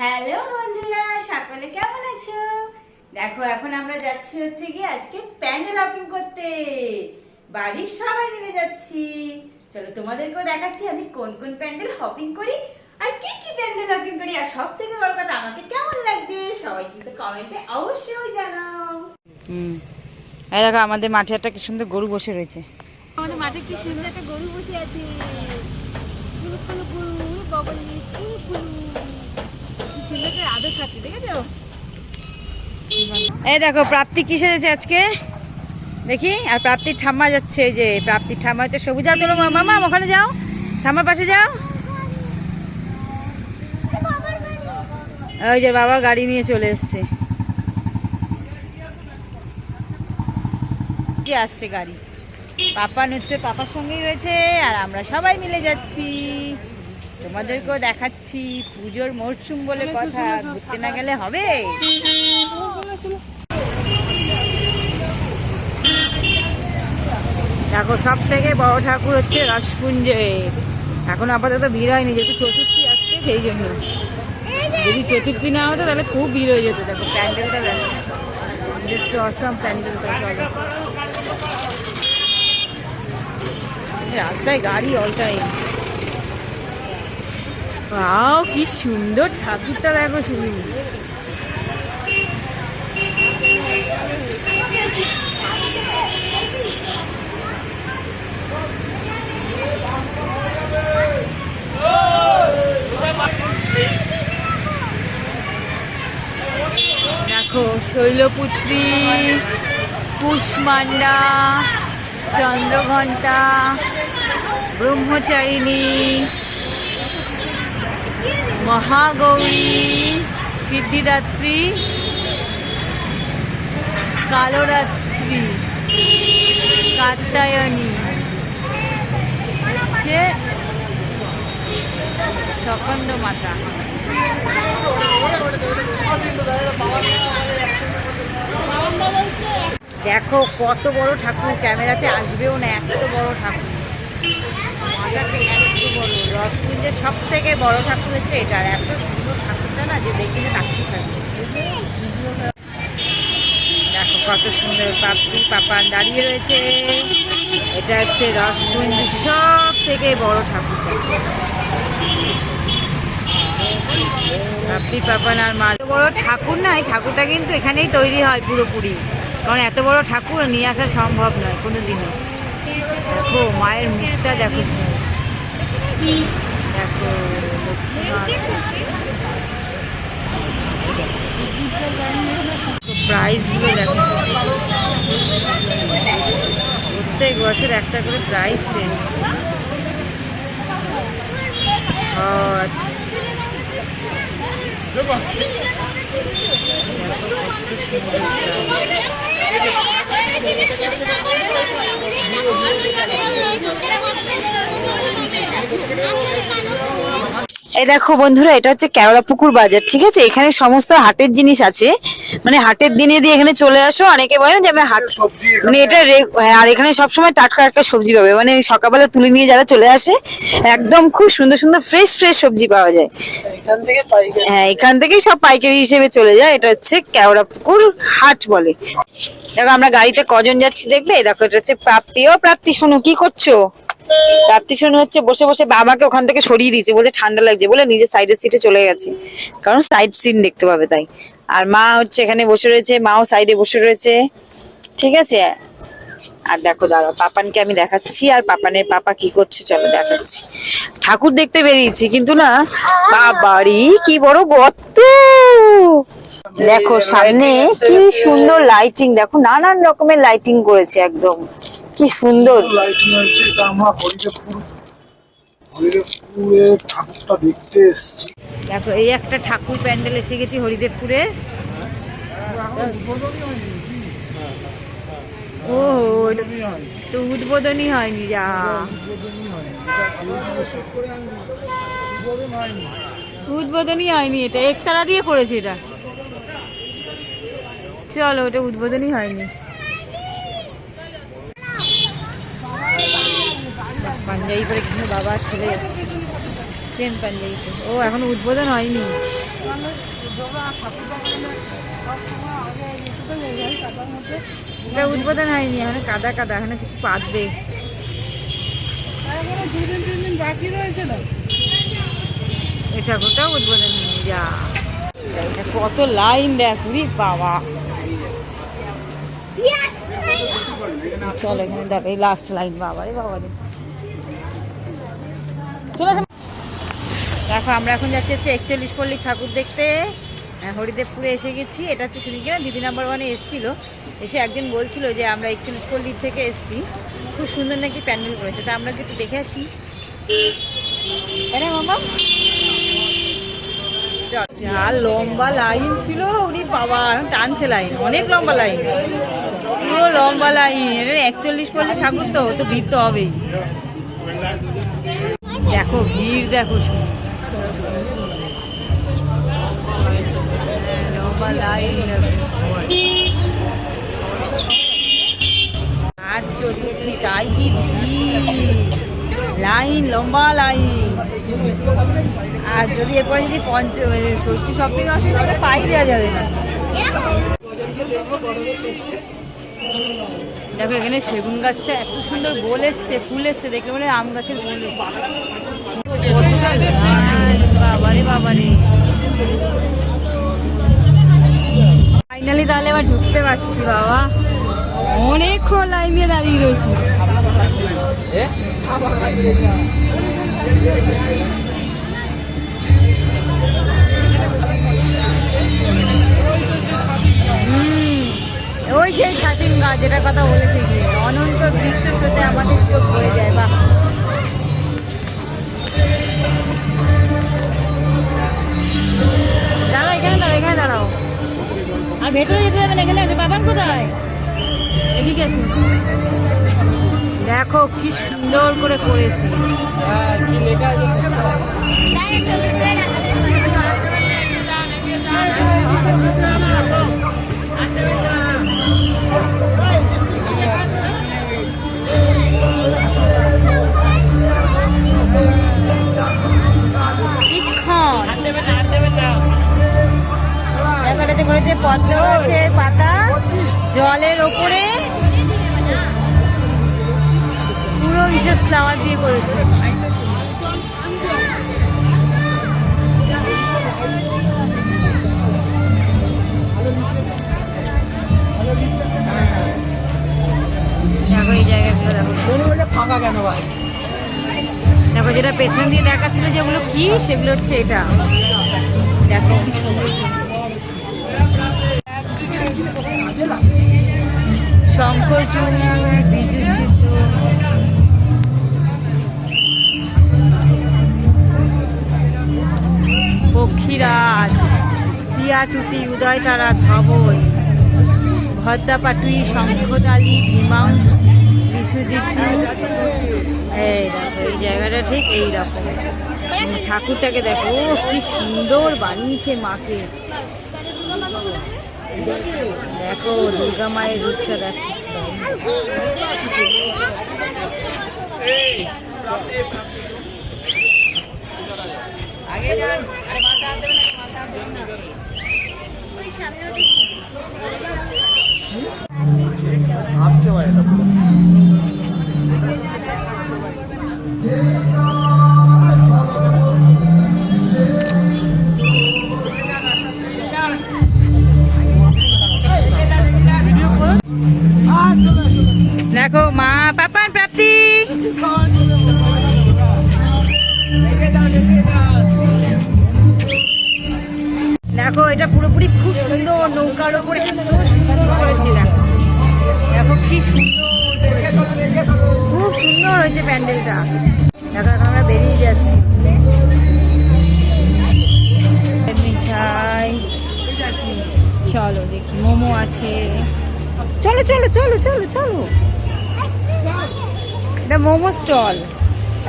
Hello বন্ধুরা সকলে কেমন আছো? দেখো এখন আমরা যাচ্ছি হচ্ছে কি আজকে প্যান্ডেল হপিং করতে। বাড়ির সবাই মিলে যাচ্ছি। চলো তোমাদেরকেও দেখাচ্ছি আমি কোন কোন প্যান্ডেল হপিং করি আর কি কি প্যান্ডেল হপিং করি। আর সব থেকে বড় কথা আমাকে কেমন লাগছে সবাই কিন্তু কমেন্টে অবশ্যই জানাও। হুম। এই দেখো আমাদের মাঠে একটা কি সুন্দর গরু বসে রয়েছে। আমাদের মাঠে কি সুন্দর একটা গরু বসে আছে কুলু কুলু কুলু বগলি কুলু কুলু কি সুন্দর এই দেখো, প্রাপ্তি কি সেরেছে আজকে? দেখি, আর প্রাপ্তির ঠাম্মা যাচ্ছে যে প্রাপ্তির ঠাম্মা হচ্ছে সবুজ যাও চলো মামা ওখানে যাও। ঠাম্মার পাশে যাও। ওই যে বাবা গাড়ি নিয়ে চলে এসছে। আসছে গাড়ি? পাপা হচ্ছে পাপার সঙ্গেই রয়েছে, আর আমরা সবাই মিলে যাচ্ছি। তোমাদেরকেও দেখাচ্ছি পুজোর মরশুম বলে কথা। ঘুরতে না গেলে হবে? দেখো সব থেকে বড় ঠাকুর হচ্ছে রসপুঞ্জে। এখন আপাতত ভিড় হয়নি যেহেতু চতুর্থী আসছে সেই জন্য। যদি চতুর্থী না হতো তাহলে খুব ভিড় হয়ে যেত। দেখো প্যান্ডেলটা দেখো। জাস্ট অসম প্যান্ডেলটা রাস্তায় গাড়ি অল টাইম বাও কি সুন্দর ঠাকুরটা দেখো শুনি। দেখো শৈলপুত্রী কুষ্মান্ডা চন্দ্রঘণ্টা ব্রহ্মচারিণী মহাগৌরী, সিদ্ধিদাত্রী, কালরাত্রি, কাত্যায়নী। হচ্ছে সকন্দ মাতা। দেখো, কত বড় ঠাকুর। ক্যামেরাতে আসবেও না, এত বড় ঠাকুর। এত বড়? রসকুঞ্জের সব থেকে বড় ঠাকুর হচ্ছে এটা। আর এত সুন্দর ঠাকুরটা না যে দেখে তাকিয়ে থাকবে। দেখো কত সুন্দর পাপড়ি, পাপান দাঁড়িয়ে রয়েছে। এটা হচ্ছে রসকুঞ্জের সব থেকে বড় ঠাকুরটা। পাপড়ি, পাপান আর মা বড় ঠাকুর না, এই ঠাকুরটা কিন্তু এখানেই তৈরি হয় পুরোপুরি। কারণ এত বড় ঠাকুর নিয়ে আসা সম্ভব নয় কোনো দিনও দেখো, মায়ের মুখটা দেখো। দেখো প্রাইসগুলো দেখো প্রত্যেক বছর একটা করে প্রাইস পেয়েছে আচ্ছা সুন্দর price। এই দেখো বন্ধুরা এটা হচ্ছে কেওড়া পুকুর বাজার ঠিক আছে? এখানে সমস্ত হাটের জিনিস আছে। মানে হাটের দিনে দিয়ে এখানে চলে আসো অনেকে বলে না যে আমি হাট মানে এটা হ্যাঁ, আর এখানে সবসময় টাটকা একটা সবজি পাবে। মানে সকালবেলা তুলে নিয়ে যারা চলে আসে একদম খুব সুন্দর সুন্দর ফ্রেশ ফ্রেশ সবজি পাওয়া যায়। হ্যাঁ এখান থেকেই সব পাইকারি হিসেবে চলে যায়। এটা হচ্ছে কেওড়া পুকুর হাট বলে। দেখো আমরা গাড়িতে কজন যাচ্ছি দেখবে? এই দেখো এটা হচ্ছে প্রাপ্তি। ও প্রাপ্তি শোনো কি করছ? প্রাপ্তি শোনো হচ্ছে বসে বসে বাবাকে ওখান থেকে সরিয়ে দিয়েছে। বলছে, ঠান্ডা লাগছে। বলে নিজের সাইডের সিটে চলে গেছে। কারণ সাইড সিন দেখতে পাবে তাই। আর মা হচ্ছে এখানে বসে রয়েছে, মাও সাইডে বসে রয়েছে। ঠিক আছে? আর দেখো দাঁড়াও, পাপানকে আমি দেখাচ্ছি, আর পাপানের পাপা কি করছে চলো দেখাচ্ছি। ঠাকুর দেখতে বেরিয়েছি, কিন্তু না, বাবারি, কি বড় গর্ত! দেখো সামনে কি সুন্দর লাইটিং দেখো নানান রকমের লাইটিং করেছে একদম। কি সুন্দর। লাইটিং হয়েছে এটা আমরা হরিদেবপুর হরিদেবপুরে ঠাকুরটা দেখতে এসেছি। দেখো এই একটা ঠাকুর প্যান্ডেল এসে গেছি হরিদেবপুরের ও তো উদ্বোধনী হয়নি যা। উদ্বোধনী হয়নি এটা একতারা দিয়ে করেছে এটা। চলো ওটা উদ্বোধনী হয়নি। পাঞ্জাবি পরে কিন্তু বাবা চলে যাচ্ছে। সেম পাঞ্জাবিতে। ও এখনও উদ্বোধন হয়নি। এটা উদ্বোধন হয়নি, এখানে কাদা কাদা, এখানে কিছু পাতবে। এই ঠাকুরটাও উদ্বোধন হয়নি, যা। কত লাইন দেখ, উরি বাবা। চল এখানে দেখ, এই লাস্ট লাইন বাবা রে বাবা রে। দেখো আমরা এখন যাচ্ছি হচ্ছে একচল্লিশ পল্লী ঠাকুর দেখতে। হ্যাঁ, হরিদেবপুরে এসে গেছি। এটা হচ্ছে সেদিনকে দিদি নাম্বার ওয়ানে এসেছিল। এসে একদিন বলছিল যে আমরা একচল্লিশ পল্লী থেকে এসেছি। খুব সুন্দর নাকি প্যান্ডেল করেছে। তা আমরা কি একটু দেখে আসি। যা লম্বা লাইন ছিল। উনি বাবা টানছে লাইন। অনেক লম্বা লাইন। পুরো লম্বা লাইন। একচল্লিশ পল্লী ঠাকুর তো তো ভিড় তো হবেই। দেখো ভিড়, দেখো আর চতুর্থী, তাই কি ভিড়? লাইন, লম্বা লাইন। আর যদি এরপরে যদি পঞ্চ ষষ্ঠী, সপ্তমী আসে তাহলে পাই দেওয়া যাবে না। দেখো এখানে সেগুন গাছটা এত সুন্দর গোল এসছে, ফুল এসছে দেখলে মানে আম গাছের গোল এসছে। ফাইনালি তাহলে এবার ঢুকতে পারছি, বাবা। অনেকক্ষণ লাইন দাঁড়িয়ে রয়েছি। ওই সেই ছাতিম গাছ, যেটার কথা বলেছি। অনন্ত দৃশ্য সাথে আমাদের চোখ হয়ে যায়। আর ভেতরে যেতে না এখানে বাবান কোথায়? এদিকে। দেখো কি সুন্দর করে করেছে। কেন ভাই? দেখো, যেটা পেছন দিয়ে দেখাচ্ছিল যেগুলো কি, সেগুলো হচ্ছে এটা। দেখো সুন্দর। শঙ্খচূড় পক্ষীরাজ টিয়াচুটি উদয় তারা ধবল। ভদ্রাপাটুই শঙ্খদালি ভীমাং এই জায়গাটা ঠিক এই রকম ঠাকুরটাকে দেখো কি সুন্দর বানিয়েছে মাকে। দেখো, দুর্গা মায়ের রূপটা দেখো। ভাবছে ভাই দেখো, মা পাপার প্রাপ্তি। দেখো, এটা পুরোপুরি খুব সুন্দর নৌকার ওপরে এত দেখো কি সুন্দর। খুব সুন্দর হয়েছে প্যান্ডেলটা। দেখো, এখন আমরা বেরিয়ে যাচ্ছি। মিঠাই। চলো দেখি, মোমো আছে। চলো চলো চলো চলো চলো। এটা মোমো স্টল।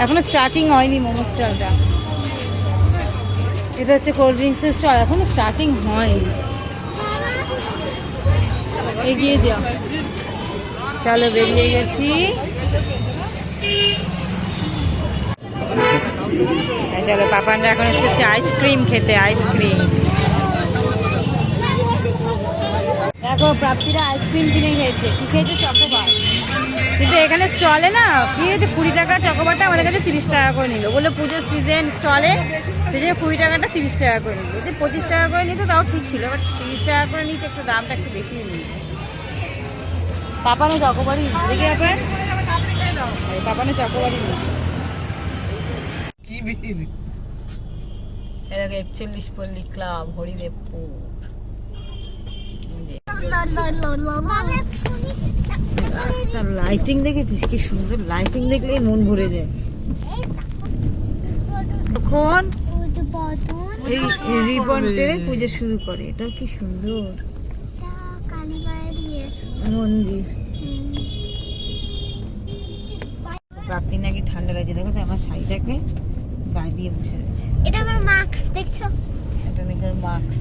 এখনও স্টার্টিং হয়নি মোমো স্টলটা। এটা হচ্ছে কোল্ড ড্রিঙ্কসের স্টল এখনও স্টার্টিং হয়নি। এগিয়ে যাও চলো বেরিয়ে গেছি। চলো, পাপানরা এখন এসেছে আইসক্রিম খেতে আইসক্রিম দেখো, প্রাপ্তিরা আইসক্রিম কিনে খেয়েছে। কি খেয়েছে, চকোবার? কিন্তু এখানে স্টলে না কি হয়েছে কুড়ি টাকা চকোবারটা আমাদের কাছে তিরিশ টাকা করে নিল বলল পুজোর সিজন স্টলে সেই জন্য কুড়ি টাকাটা তিরিশ টাকা করে নিল যদি পঁচিশ টাকা করে নিত তাও ঠিক ছিল বাট তিরিশ টাকা করে নিয়েছে একটু দামটা একটু বেশি নিয়েছে পাপানো চকোবারই দেখে যাবেন পাপানো চকোবারই নিয়েছে কি ভিড় এরকম একচল্লিশ পল্লী ক্লাব হরিদেবপুর রাস্তার লাইটিং দেখেছিস? কি সুন্দর লাইটিং দেখলে মন ভরে যায়। তখন এই রিবন টেনে পুজো শুরু করে এটা কি সুন্দর। মন্দির। প্রাপ্তি নাকি ঠান্ডা লাগছে দেখো তো আমার শাড়িটাকে গায়ে দিয়ে বসে রয়েছে। এটা আমার মাস্ক দেখছ? এটা নাকি মাস্ক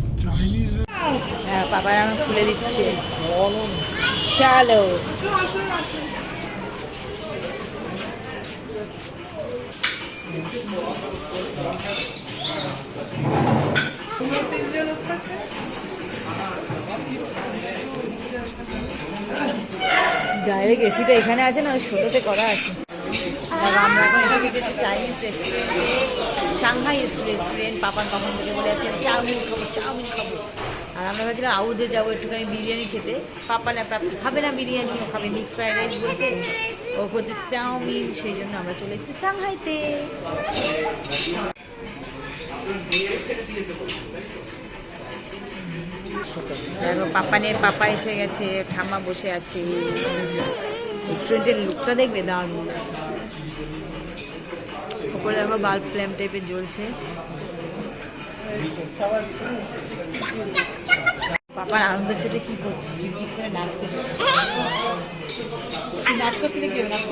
বাবা আমি খুলে দিচ্ছে। চলো ডাইরেক্ট এসিটা এখানে আছে না, ওই ছোটোতে করা আছে। আমরা এখন এসে গেছি চাইনিজ রেস্টুরেন্টে সাংহাই রেস্টুরেন্ট পাপান থেকে বলে যাচ্ছে চাউমিন খাব চাউমিন খাব। আর আমরা ভাবছিলাম আউটে যাব একটুখানি বিরিয়ানি খেতে। পাপা না প্রাপ্তি খাবে না বিরিয়ানি, ও খাবে মিক্স ফ্রাইড রাইস বলছে। ও হচ্ছে চাউমিন, সেই জন্য আমরা চলে এসেছি সাংহাইতে। দেখো, পাপানের পাপা এসে গেছে, ঠাম্মা বসে আছে। রেস্টুরেন্টের লুকটা দেখবে? দারুণ। উপরে দেখো বাল্ব ফ্ল্যাম টাইপের জ্বলছে। পাপার আনন্দ ছোটে কি করছে? ঝিকঝিক করে নাচ করছে? নাচ করছিলি কি নাচ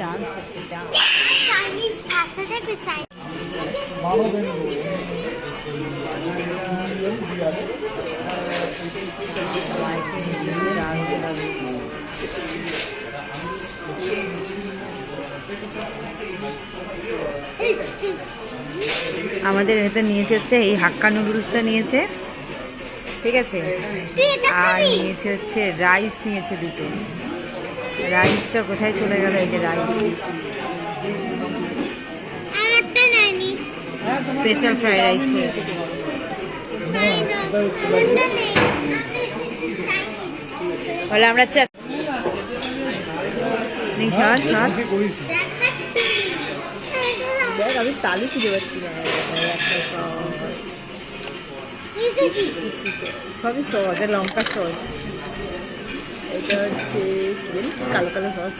ডান্স করছে ডান্স ভাষা দেখবে চাই আমাদের এতে নিয়েছে হচ্ছে এই হাক্কা নুডলসটা নিয়েছে। ঠিক আছে? আর নিয়েছে হচ্ছে রাইস নিয়েছে দুটো। রাইসটা কোথায় চলে গেল? এই যে রাইস। স্পেশাল ফ্রাইড রাইস নিয়েছে আমরা চা দেখ আমি তালু খুঁজে পাচ্ছি না। সবই সস আর লঙ্কা সস। এটা হচ্ছে? কালো কালো সস।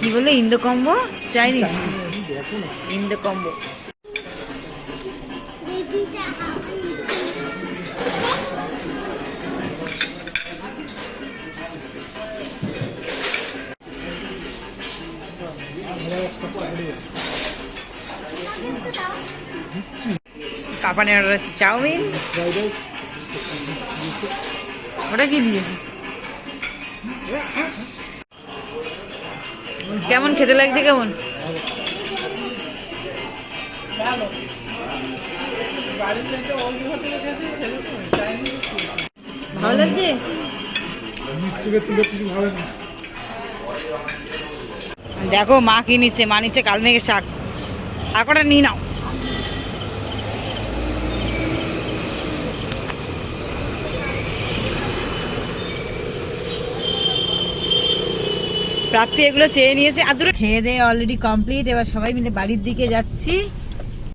কি বলে Indo combo? Chinese. Indo combo কাপানের order হচ্ছে চাউমিন ওটা কি দিয়েছে কেমন খেতে লাগছে কেমন? দেখো, মা কি নিচ্ছে? মা নিচ্ছে কাল মেঘের শাক। আর কটা নিয়ে নাও। প্রাপ্তি এগুলো চেয়ে নিয়েছে। আর দুটো খেয়ে দিয়ে অলরেডি কমপ্লিট এবার সবাই মিলে বাড়ির দিকে যাচ্ছি।